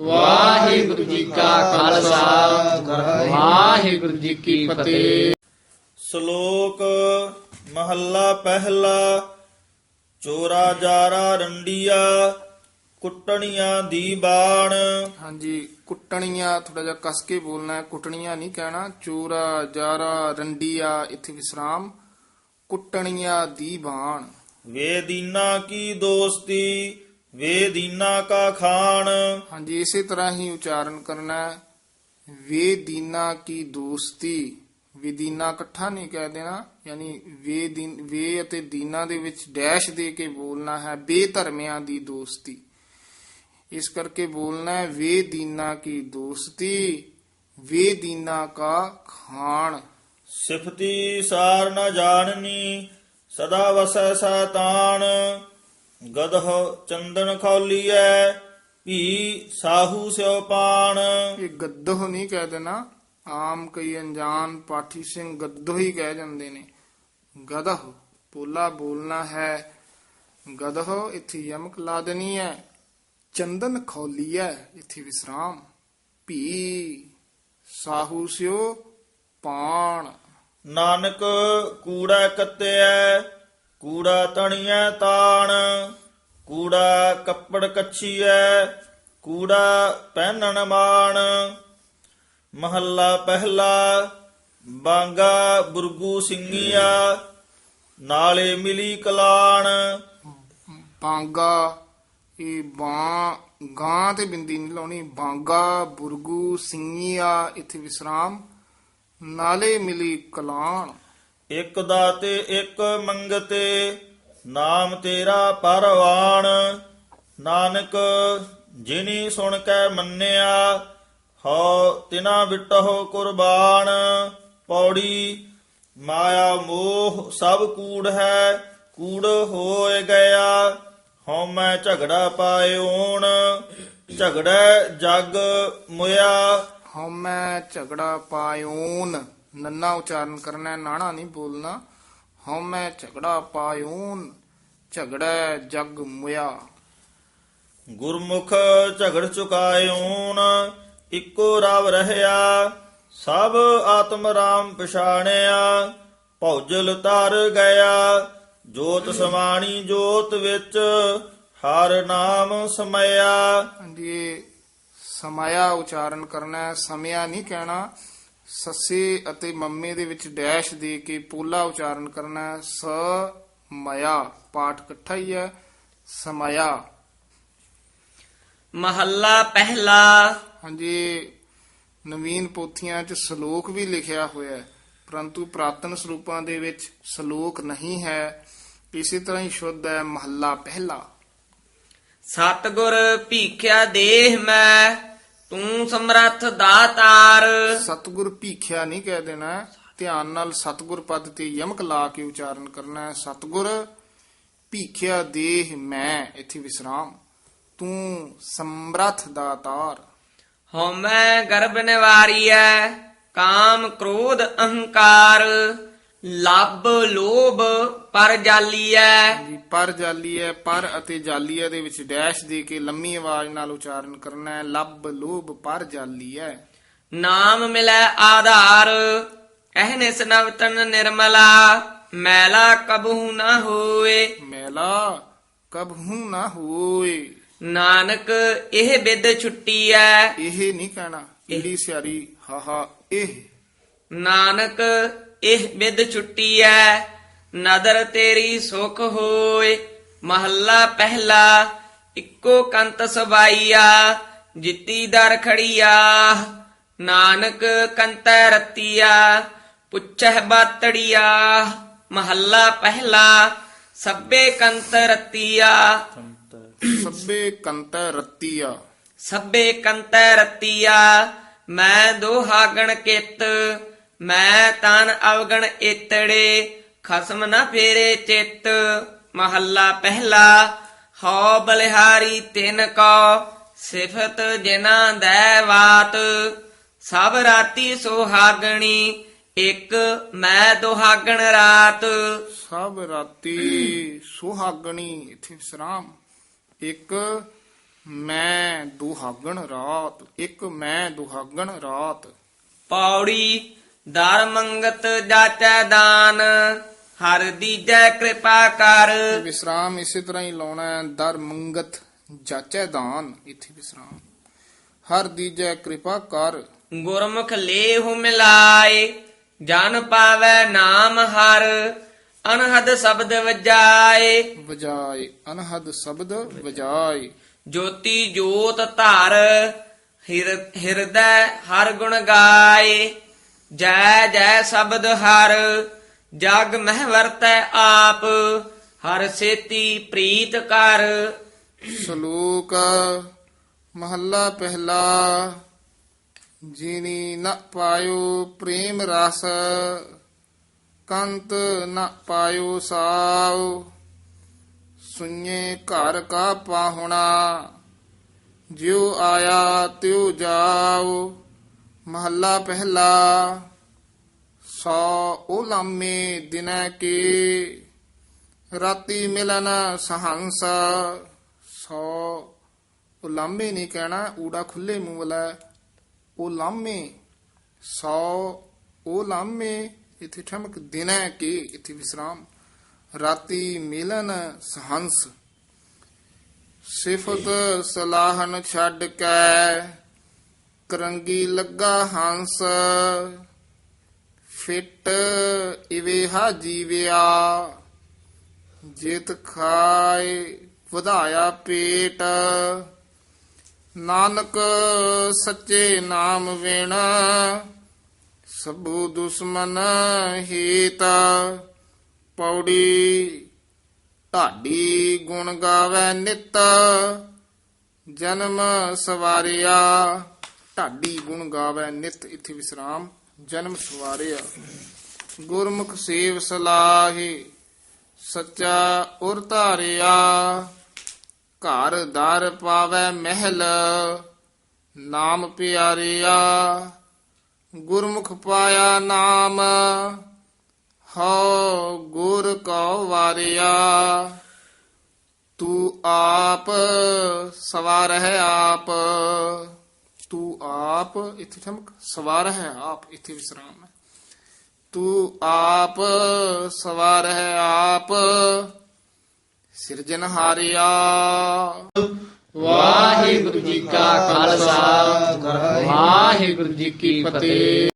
ਵਾਹਿਗੁਰੂ ਜੀ ਕਾ ਖਾਲਸਾ। ਵਾਹਿਗੁਰੂ ਜੀ ਕੀ ਫਤਿਹ। ਸ਼ਲੋਕ ਮਹੱਲਾ ਪਹਿਲਾ ਚੋਰਾ ਜਾਰਾ ਰੰਡੀਆ ਕੁੱਟਣੀਆਂ ਦੀ ਬਾਣ। ਹਾਂਜੀ ਕੁੱਟਣੀਆਂ ਥੋੜਾ ਜਿਹਾ ਕਸ ਕੇ ਬੋਲਣਾ ਹੈ। ਕੁੱਟਣੀਆਂ ਨਹੀਂ ਕਹਿਣਾ। ਚੋਰਾ ਜਾਰਾ ਰੰਡੀਆ ਇੱਥੇ ਵਿਸਰਾਮ। ਕੁੱਟਣੀਆਂ ਦੀ ਬਾਣ। ਵੇ ਦੀਨਾ ਕੀ ਦੋਸਤੀ ਵੇ ਦੀਨਾ ਕਾ ਖਾਨ ਹਾਂਜੀ ਇਸੇ ਤਰ੍ਹਾਂ ਹੀ ਉਚਾਰਨ ਕਰਨਾ ਵੇ ਦੀਨਾ ਕੀ ਦੋਸਤੀ? ਵੇ ਦੀਨਾ ਇਕੱਠਾ ਨਹੀਂ ਕਹਿ ਦੇਣਾ ਯਾਨੀ ਵੇ ਦੀਨ ਵੇ ਅਤੇ ਦੀਨਾ ਦੇ ਵਿੱਚ ਡੈਸ਼ ਦੇ ਕੇ ਬੋਲਣਾ ਹੈ ਬੇਧਰਮਿਆਂ ਦੀ ਦੋਸਤੀ। ਇਸ ਕਰਕੇ ਬੋਲਣਾ ਹੈ ਵੇ ਦੀਨਾ ਕੀ ਦੋਸਤੀ? ਵੇ ਦੀਨਾ ਕਾ ਖਾਨ ਸਿਫਤੀ ਸਾਰ ਨ ਜਾਣਨੀ ਸਦਾ ਵਸੈ ਸੈਤਾਨ। ਗਦਹ ਚੰਦਨ ਖੌਲੀਐ ਭੀ ਸਾਹੂ ਸਿਓ ਪਾਣ। ਇਹ ਗੱਦੋਹ ਨਹੀਂ ਕਹਿ ਦੇਣਾ ਆਮ ਕਈ ਅਣਜਾਣ ਪਾਠੀ ਸਿੰਘ ਗੱਦੋਹ ਹੀ ਕਹਿ ਜਾਂਦੇ ਨੇ। ਗਦਹ ਪੋਲਾ ਬੋਲਣਾ ਹੈ। ਗਦਹ ਇੱਥੇ ਯਮਕ ਲਾ ਦੇਣੀ ਹੈ। ਚੰਦਨ ਖੌਲੀ ਹੈ ਇੱਥੇ ਵਿਸਰਾਮ। ਭੀ ਸਾਹੂ ਸਿਓ ਪਾਣ। ਨਾਨਕ ਕੂੜਾ ਕੱਤਿਐ ਕੂੜਾ ਤਣੀਐ ਤਾਣ, ਕੂੜਾ ਕੱਪੜ ਕੱਛੀਐ, ਕੂੜਾ ਪਹਿਨਣ ਮਾਣ। ਮਹੱਲਾ ਪਹਿਲਾ, ਬਾਂਗਾ ਬੁਰਗੂ ਸਿੰਘੀਆ ਨਾਲੇ ਮਿਲੀ ਕਲਾਣ। ਬਾਂਗਾ, ਇਹ ਬਾਂ ਗਾਂ ਤੇ ਬਿੰਦੀ ਨਹੀਂ ਲਾਉਣੀ, ਬਾਂਗਾ, ਬੁਰਗੂ ਸਿੰਘੀਆ ਇੱਥੇ ਵਿਸਰਾਮ, ਨਾਲੇ ਮਿਲੀ ਕਲਾਣ। ਇੱਕ ਦਾਤੇ, ਇੱਕ ਮੰਗਤੇ, ਨਾਮ ਤੇਰਾ ਪਰਵਾਣ। ਨਾਨਕ, ਜਿਨੀ ਸੁਣ ਕੇ ਮੰਨਿਆ, ਹਉ ਤਿਨਾ ਵਿਟਹੁ ਕੁਰਬਾਨ। ਪੌੜੀ, ਮਾਇਆ ਮੋਹ ਸਭ ਕੂੜ ਹੈ, ਕੂੜ ਹੋਏ ਗਿਆ। ਹਉ ਮੈਂ ਝਗੜਾ ਪਾਇਓਣ ਝਗੜਾ ਜਗ ਮੁਇਆ। ਹਉਮੈ ਝਗੜਾ ਪਾਇਓਨ ਨੰਨਾ ਉਚਾਰਨ ਕਰਨਾ ਹੈ, ਨਾਣਾ ਨਹੀਂ ਬੋਲਣਾ। ਹਉਮੈ ਝਗੜਾ ਪਾਇਓਨ ਝਗੜਾ ਜਗ ਮੁਆ ਗੁਰਮੁਖ ਝਗੜ ਚੁਕਾਇਓਨ ਇੱਕੋ ਰਵ ਰਹਿਆ। ਸਭ ਆਤਮ ਰਾਮ ਪਛਾਣਿਆ ਭੌਜਲ ਤਰ ਗਿਆ ਜੋਤ ਸਮਾਣੀ ਜੋਤ ਵਿੱਚ ਹਰ ਨਾਮ ਸਮਇਆ। ਇਹ ਸਮਾਇਆ ਉਚਾਰਨ ਕਰਨਾ ਸਮਿਆ ਨਹੀਂ ਕਹਿਣਾ। ਸੱਸੇ ਅਤੇ ਮੰਮੇ ਦੇ ਵਿੱਚ ਡੈਸ਼ ਦੇ ਕੇ ਪੋਲਾ ਉਚਾਰਨ ਕਰਨਾ ਹੈ ਸ ਮਇਆ ਪਾਠ ਇਕੱਠਾ ਹੀ ਹੈ ਸਮਇਆ। ਮਹੱਲਾ ਪਹਿਲਾ। ਹਾਂਜੀ ਨਵੀਨ ਪੋਥੀਆਂ 'ਚ ਸ਼ਲੋਕ ਵੀ ਲਿਖਿਆ ਹੋਇਆ ਹੈ ਪਰੰਤੂ ਪ੍ਰਾਤਨ ਸਰੂਪਾਂ ਦੇ ਵਿੱਚ ਸ਼ਲੋਕ ਨਹੀਂ ਹੈ ਇਸੇ ਤਰ੍ਹਾਂ ਹੀ ਸ਼ੁੱਧ ਹੈ ਮਹੱਲਾ ਪਹਿਲਾ। ਸਤਗੁਰ ਭੀਖਿਆ ਦੇਹ ਮੈਂ ਤੂੰ ਸਮਰੱਥ ਦਾਤਾਰ। ਸਤਗੁਰ ਭੀਖਿਆ ਨਹੀਂ ਕਹਿ ਦੇਣਾ। ਧਿਆਨ ਨਾਲ ਸਤਗੁਰ ਪਦ ਤੇ ਯਮਕ ਲਾ ਕੇ ਉਚਾਰਨ ਕਰਨਾ ਹੈ। ਸਤਗੁਰ ਭੀਖਿਆ ਦੇਹ ਮੈਂ ਇੱਥੇ ਵਿਸਰਾਮ। ਤੂੰ ਸਮਰੱਥ ਦਾਤਾਰ। ਹਉਮੈ ਗਰਭ ਨਿਵਾਰੀਐ ਕਾਮ ਕ੍ਰੋਧ ਅਹੰਕਾਰ। ਲੱਭ ਲੋਭ ਪਰ ਜਾਲੀਐ। ਜੀ ਪਰ ਜਾਲੀ ਹੈ ਪਰ ਅਤੇ ਜਾਲੀ ਹੈ ਦੇ ਵਿੱਚ ਡੈਸ਼ ਦੇ ਕੇ ਲੰਮੀ ਆਵਾਜ਼ ਨਾਲ ਉਚਾਰਨ ਕਰਨਾ ਹੈ। ਲੱਭ ਲੋਭ ਪਰ ਜਾਲੀ ਹੈ ਨਾਮ ਮਿਲੈ ਆਧਾਰ ਅਹਨਿਸ ਨਵਤਨ ਨਿਰਮਲਾ ਮੈਲਾ ਕਬਹੂ ਨਾ ਹੋਏ। ਮੈਲਾ ਕਬਹੂ ਨਾ ਹੋਏ। ਨਾਨਕ ਇਹ ਬਿਦ ਛੁੱਟੀ ਐ ਇਹ ਨਹੀਂ ਕਹਿਣਾ। ਈੜੀ ਸਿਆਰੀ ਹਾਹਾ ਇਹ। ਨਾਨਕ ਇਹ ਬਿਦ ਛੁੱਟੀ ਐ ਨਦਰ ਤੇਰੀ ਸੁਖ ਹੋਏ। ਮਹੱਲਾ ਪਹਿਲਾ ਇੱਕੋ ਕੰਤ ਸਵਾਈਆ ਜਿੱਤੀ ਦਰ ਖੜੀਆ। ਨਾਨਕ ਕੰਤੈ ਰਤੀਆ ਪੁੱਛਹਿ ਬਾਤੜੀਆ। ਮਹੱਲਾ ਪਹਿਲਾ ਸੱਬੇ ਕੰਤ ਰਤੀਆ। ਸੱਬੇ ਕੰਤੈ ਰੱਤੀਆ। ਸੱਬੇ ਕੰਤੈ ਰਤੀਆ ਮੈਂ ਦੋਹਾਗਣ ਕਿਤ। ਮੈਂ ਤਨ ਅਵਗਣ ਇਤੜੇ ਖਸਮ ਨਾ ਫੇਰੇ ਚਿੱਤ ਮਹੱਲਾ ਪਹਿਲਾ ਹਉ ਬਲਿਹਾਰੀ ਤਿਨ ਕੋ ਸਿਫਤ ਜਿਨਾ ਦੈ ਵਾਤ ਸਭ ਰਾਤੀ ਸੁਹਾਗਣੀ ਇੱਕ ਮੈਂ ਦੁਹਾਗਣ ਰਾਤ। ਸਭ ਰਾਤੀ ਸੁਹਾਗਣੀ ਇਥੇ ਵਿਸਰਾਮ ਇੱਕ ਮੈਂ ਦੁਹਾਗਣ ਰਾਤ ਇੱਕ ਮੈਂ ਦੁਹਾਗਣ ਰਾਤ। ਪੌੜੀ ਦਰ ਮੰਗਤ ਜਾਚੈ ਦਾਨ ਹਰ ਦੀਜੈ ਕਿਰਪਾ ਕਰ। ਵਿਸਰਾਮ ਇਸੇ ਤਰ੍ਹਾਂ ਹੀ ਲਾਉਣਾ ਹੈ ਦਰ ਮੰਗਤ ਜਾਚੈ ਦਾਨ ਇੱਥੇ ਵਿਸਰਾਮ। ਹਰ ਦੀਜੈ ਕਿਰਪਾ ਕਰ। ਗੁਰਮੁਖ ਲੇਹੁ ਮਿਲਾਏ ਜਨ ਪਾਵੈ ਨਾਮ ਹਰ ਅਨਹਦ ਸ਼ਬਦ ਵਜਾਏ। ਵਜਾਏ ਅਨਹਦ ਸ਼ਬਦ ਵਜਾਏ। ਜੋਤੀ ਜੋਤ ਧਰ ਹਿਰ- ਹਿਰਦੈ ਹਰ ਗੁਣ ਗਾਏ। ਜੈ ਜੈ ਸ਼ਬਦ ਹਰ, ਜਗ ਮਹਿ ਵਰਤੈ ਆਪ, ਹਰ ਸੇਤੀ ਪ੍ਰੀਤ ਕਰ। ਸ਼ਲੋਕ ਮਹੱਲਾ ਪਹਿਲਾ, ਜਿਨੀ ਨ ਪਾਇਓ ਪ੍ਰੇਮ ਰਸ, ਕੰਤ ਨ ਪਾਇਓ ਸਾਉ ਸੁਣੇ ਘਰ ਕਾ ਪਾਹੁਣਾ, ਜਿਉ ਆਇਆ ਤਿਉ ਜਾਉ। ਮਹੱਲਾ ਪਹਿਲਾ, ਸੋ ਉਲਾਮੇ ਦਿਨੈ ਕੇ। ਰਾਤੀ ਮਿਲਨ ਸਹੰਸ, ਸੋ ਉਲਾਮੇ ਨਹੀਂ ਕਹਿਣਾ, ਊੜਾ ਖੁੱਲੇ ਮੂੰਹ ਵਾਲਾ ਹੈ। ਉਲਾਮੇ ਸੋ ਉਲਾਮੇ ਇਥੇ ਠਮਕ ਦਿਨੈ ਕੇ, ਇਥੇ ਵਿਸਰਾਮ। ਰਾਤੀ ਮਿਲਨ ਸਹੰਸ। ਸਿਫਤ ਸਲਾਹਨ ਛੱਡ ਕੇ ਕਰੰਗੀ ਲੱਗਾ ਹੰਸ, ਫਿੱਟ ਇਵੇਹਾ ਜੀਵਿਆ ਜਿਤ ਖਾਏ ਵਧਾਇਆ ਪੇਟ। ਨਾਨਕ ਸੱਚੇ ਨਾਮ ਵੇਣਾ, ਸਭੂ ਦੁਸ਼ਮਨ ਹੀਤ। ਪੌੜੀ ਢਾਡੀ ਗੁਣ ਗਾਵੇ ਨਿਤ, ਜਨਮ ਸਵਾਰਿਆ। ਢਾਡੀ ਗੁਣ ਗਾਵੇ ਨਿਤ ਇਥੇ ਵਿਸਰਾਮ, ਜਨਮ ਸਵਾਰਿਆ। ਗੁਰਮੁਖ ਸੇਵ ਸਲਾਹੀ, ਸੱਚਾ ਉਰ ਧਾਰਿਆ। ਘਰ ਦਰ ਪਾਵੇ ਮਹਿਲ, ਨਾਮ ਪਿਆਰਿਆ। ਗੁਰਮੁਖ ਪਾਇਆ ਨਾਮ, ਹਉ ਗੁਰ ਕਉ ਵਾਰਿਆ। ਤੂੰ ਆਪ ਸਵਾਰ ਹੈ ਆਪ। ਤੂੰ ਆਪ ਇੱਥੇ ਠਮਕ, ਸਵਾਰ ਹੈ ਆਪ ਇੱਥੇ ਵਿਸਰਾਮ ਹੈ। ਤੂੰ ਆਪ ਸਵਾਰ ਹੈ ਆਪ ਸਿਰਜਨਹਾਰਿਆ ਵਾਹਿਗੁਰੂ ਜੀ ਕਾ ਖਾਲਸਾ, ਵਾਹਿਗੁਰੂ ਜੀ ਕੀ ਫਤਿਹ।